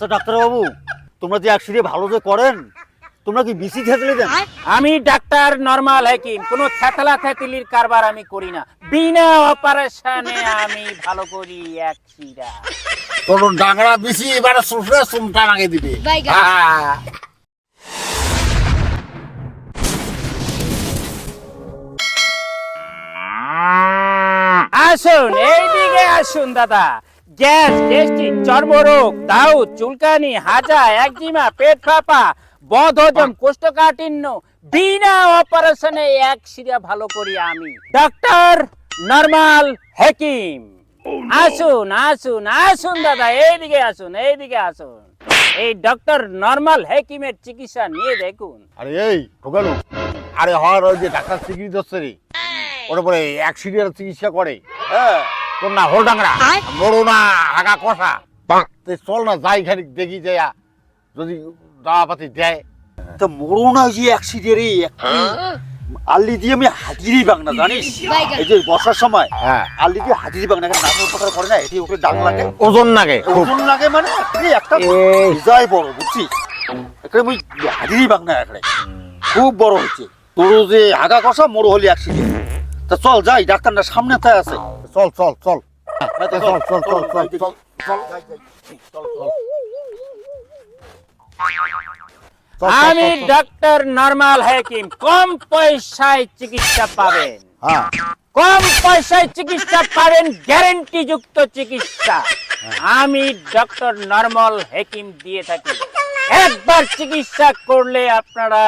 আচ্ছা ডাক্তারবাবু তোমরা যে অ্যাক্সিডেন্ট ভালো যে করেন তোমরা কি বিসি থেতলে দেন? আমি ডাক্তার নরমাল হাকিম কোনো থেতলা থেতলির কারবার আমি করি না। বিনা অপারেশনে আমি ভালো করি শিরা তোর ডাংরা বেশি এবারে শ্বশুরে সুমটা নাগে দিবে। আসুন এইদিকে আসুন দাদা। গ্যাস গ্যাস্ট্রিক চর্মরোগ দাউদ চুলকানি হাজা একজিমা পেট ফাঁপা বদ হজম কোষ্ঠকাঠিন্য বিনা অপারেশনে এক সিরা ভালো করি আমি। ডক্টর নরমাল হাকিম। আসুন আসুন আসুন দাদা এইদিকে আসুন এইদিকে আসুন। এই ডক্টর নরমাল হাকিমের চিকিৎসা নিয়ে দেখুন। আরে এই ঢোকালো। আরে হর ওই যে ডাক্তার স্বীকৃতি রে ওটা পরে অ্যাক্সিডেন্ট চিকিৎসা করে। হ্যাঁ। তোর না হল ডাংরা। বড় না আগা কষা। তো চল না যাই খানিক দেখি যাইয়া যদি দাওয়া পাতি দেয়। তা মরো না ওই যে অ্যাক্সিডেন্টে আল্লি দিয়ে আমি হাজিরি বাং না জানিস এই যে বর্ষার সময় হ্যাঁ। আল্লি দিয়ে হাজিরি বাং না নাচের কথা করে না এটি ওকে ডাং লাগে। ওজন খুব। ওজন লাগে মানে একটা। যায় বড় বুঝছিস? এখানে ওই হাজিরি বাং না এখানে খুব বড় হচ্ছে। তোর যে আগা কষা মোড় হলি অ্যাক্সিডেন্ট তা চল যাই ডাক্তার না সামনে তাই আছে। চল চল চল। চল চল চল চল চল চল আমি ডক্টর নরমাল হাকিম। কম পয়সায় চিকিৎসা পাবেন। হ্যাঁ। কম পয়সায় চিকিৎসা পাবেন গ্যারেন্টি যুক্ত চিকিৎসা আমি ডক্টর নরমাল হেকিম দিয়ে থাকি। একবার চিকিৎসা করলে আপনারা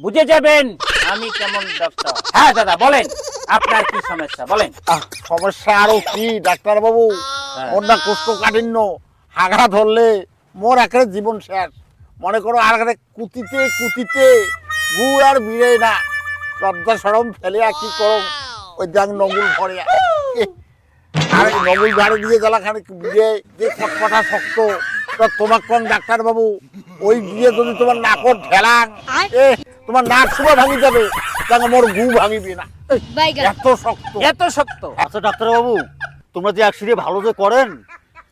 বুঝে যাবেন আমি কেমন ডক্টর হ্যাঁ দাদা বলেন। আপনার কি সমস্যা? বলেন। সমস্যা আরও কি ডাক্তার বাবু ওর না কোষ্ঠকাঠিন্য। হাগা ধরলে মোর একেবারে জীবন শেষ। মনে করো আর একেবারে কুতিতে কুতিতে গু আর বিড়ে না। লজ্জা সরম ফেলে আর কি করো? ওই দেখ নগুল ভরে আর নগুল ঝাড়ে দিয়ে গেলা খানিক বিড়ে যে কটকটা শক্ত তা তোমার কোন ডাক্তার বাবু ওই দিয়ে যদি তোমার নাকর ঠেলাং এ তোমার নাক সুবা ভাঙি যাবে তাকে মোর গু ভাঙিবি না। এত শক্ত। এত শক্ত। আচ্ছা ডাক্তারবাবু তোমরা যে অ্যাক্সিডেন্ট ভালো যে করেন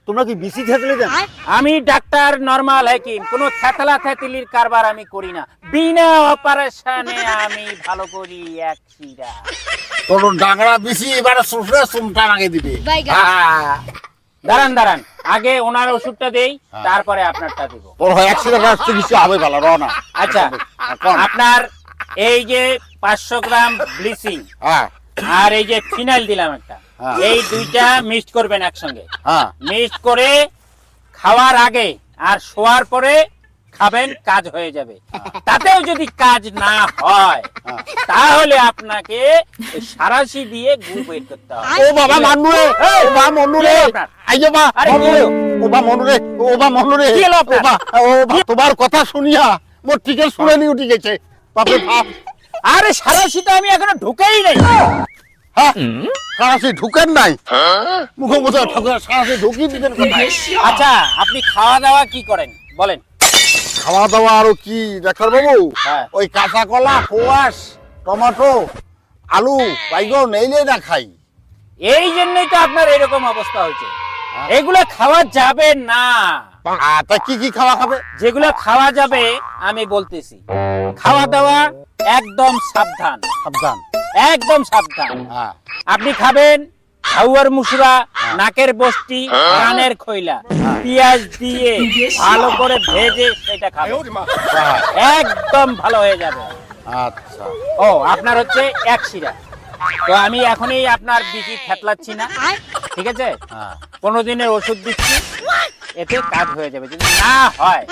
তোমরা কি বিসি থেতলে দেন? আমি ডাক্তার নরমাল হাকিম কোনো থেতলা থেতলির কারবার আমি করি না। বিনা অপারেশনে আমি ভালো করি তোর ডাংরা এবারে সুমটা নাগে দিবে। দাঁড়ান দাঁড়ান। আগে ওনার ওষুধটা দেই হ্যাঁ। তারপরে আপনারটা দেব। তোর হয় অ্যাক্সিডেন্ট চিকিৎসা হবে ভালো আচ্ছা? আপনার এই যে পাঁচশো গ্রাম ব্লিচিং হ্যাঁ। আর এই যে ফিনাইল দিলাম একটা হ্যাঁ। এই দুইটা মিক্সড করবেন একসঙ্গে। হ্যাঁ। মিক্সড করে খাওয়ার আগে আর শোয়ার পরে খাবেন কাজ হয়ে যাবে। তাতেও যদি কাজ না হয়। তাহলে আপনাকে সারাশি দিয়ে গু বের করতে হবে। ও বাবা মানু রে ও বা মনু রে বা মনু রে ও বা মনু রে ও বা মনু রে ও বা তোমার কথা শুনিয়া মোর টিকে শুনে নি উঠে গেছে। বাপরে বাপ। আরে আমি এখনও ঢুকেই নাই। হ্যাঁ ঢুকেন নাই? ঢুকিয়ে দিবেন কোথায়? আচ্ছা আপনি খাওয়া দাওয়া কি করেন? বলেন। খাওয়া দাওয়া আরও কি? হ্যাঁ। ওই কাঁচা কলা কোয়াশ টমেটো আলু বাইগন এইলে না খাই। এই জন্যই তো আপনার এরকম অবস্থা হয়েছে। এগুলো খাওয়া যাবে না। তা কি কি খাওয়া খাবে যেগুলো খাওয়া যাবে আমি বলতেছি। খাওয়া দাওয়া একদম সাবধান। সাবধান। একদম সাবধান। হ্যাঁ। আপনি খাবেন হাউয়ার মুসুরা নাকের বস্তি কানের খইলা পেঁয়াজ দিয়ে ভালো করে ভেজে সেটা খাবেন। হ্যাঁ, একদম ভালো হয়ে যাবে। আচ্ছা। ও আপনার হচ্ছে এক শিরা। তো আমি এখনই আপনার বিচি থেতলাচ্ছি না। ঠিক আছে? হ্যাঁ। পনেরো দিনের ওষুধ দিচ্ছি। এতে কাজ হয়ে যাবে। যদি না হয়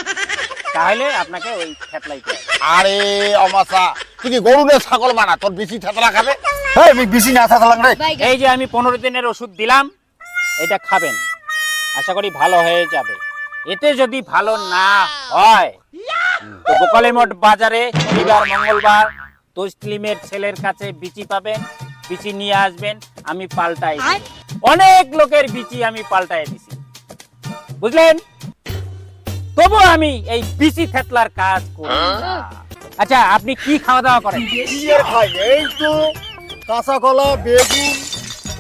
তাহলে আপনাকে ওই থেতলাইতে হবে আরে অমাসা তুই কি গরু নে ছাগল মানা তোর বেশি থেতলা খাবে? এই আমি বিসি না থাকলাম রে। এই যে আমি পনেরো দিনের ওষুধ দিলাম এটা খাবেন। আশা করি ভালো হয়ে যাবে। এতে যদি ভালো না হয় তো বাজারে শনিবার মঙ্গলবার তসলিমের ছেলের কাছে বিচি পাবেন বিচি নিয়ে আসবেন আমি পাল্টাই অনেক লোকের বিচি আমি পাল্টাই দিছি। বুঝলেন? তবু আমি এই বিচি থেতলার কাজ করি। না। আচ্ছা আপনি কি খাওয়া দাওয়া করেন? কি আর খাই? এই তো কাঁচা কলা বেগুন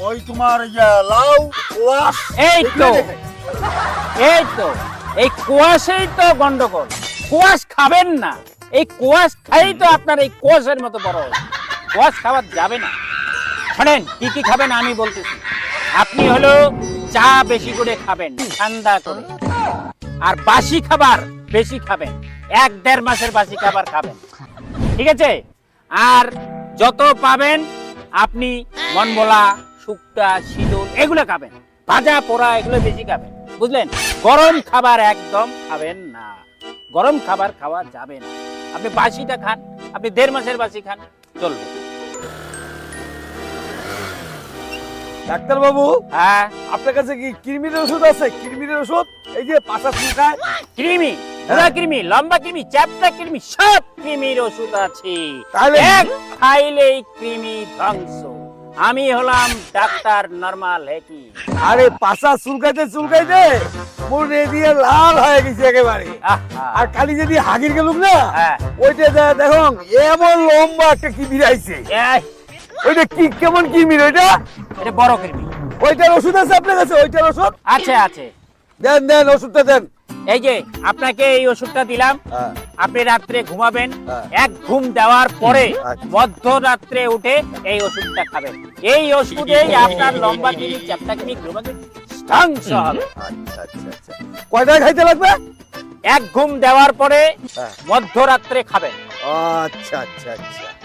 ওই তোমার ইয়া, লাউ এই তো। এই তো। এই কোয়াশেই তো গন্ডগোল। কোয়াশ খাবেন না। এই কোয়াশ খাই তো আপনার এই কোয়াশের মতো বড় হয়েছে কোয়াশ খাওয়া যাবে না। শোনেন কি কি খাবেন আমি বলতেছি। আপনি হলো চা বেশি করে খাবেন ঠান্ডা করে। আর বাসি খাবার বেশি খাবেন। এক দেড় মাসের বাসি খাবার খাবেন। ঠিক আছে? আর যত পাবেন, আপনি মনমোলা, শুক্তা, সিঁদুর, এগুলো খাবেন। ভাজা, পোড়া, এগুলো বেশি খাবেন। বুঝলেন? গরম খাবার একদম খাবেন না। গরম খাবার খাওয়া যাবে না। আপনি বাসিটা খান, আপনি দেড় মাসের বাসি খান, চলবে। ডাক্তার বাবু হ্যাঁ। আপনার কাছে কি কৃমির ওষুধ আছে? কৃমির ওষুধ? এই যে পাশা কৃমি কৃমি লম্বা কৃমি চ্যাপটা কৃমি সব কৃমির ওষুধ আছে। তাহলে? এক খাইলেই কৃমি ধ্বংস। আমি হলাম ডাক্তার নরমাল হেকি। আরে পাশা চুলকাইতে চুলকাইতে দিয়ে লাল হয়ে গেছে একেবারে। আর কালি যদি হাগির গেলুম না হ্যাঁ। ওইটা দে- দেখুন এমন লম্বা একটা কিমির আইছে। এই, ওইটা কি কেমন কিমির ওইটা? এটা বড় কৃমি ওইটার ওষুধ আছে আপনার কাছে? ওইটার ওষুধ? আছে আছে। দেন দেন ওষুধটা দেন। এই যে আপনাকে এই ওষুধটা দিলাম। হ্যাঁ। আপনি রাত্রে ঘুমাবেন। হ্যাঁ। এক ঘুম দেওয়ার পরে আচ্ছা। মধ্যরাত্রে উঠে এই ওষুধটা খাবেন। এই ওষুধেই আপনার লম্বা কিমি চ্যাপটা কিমি হবে। কয়টায় খাইতে লাগবে? এক ঘুম দেওয়ার পরে হ্যাঁ। মধ্যরাত্রে খাবেন। আচ্ছা আচ্ছা আচ্ছা।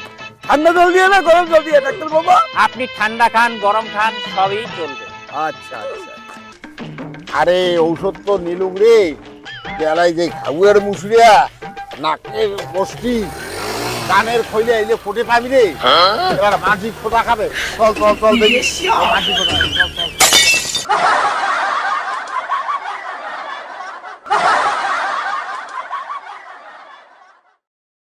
ঠান্ডা জল দিয়ে না গরম জল দিয়ে ডাক্তার বাবা? আপনি ঠান্ডা খান গরম খান সবই চলবে। আচ্ছা আচ্ছা। আরে ঔষধ তো নিলুম রে। বেলায় যে ঘাউয়ের মুসুরিয়া নাকের বস্তি কানের খইলে এলে ফোটে পাবি রে। এবার মাটি ফোটা খাবে। চল চল চল দেখি। মাটি ফোটা চল, চল।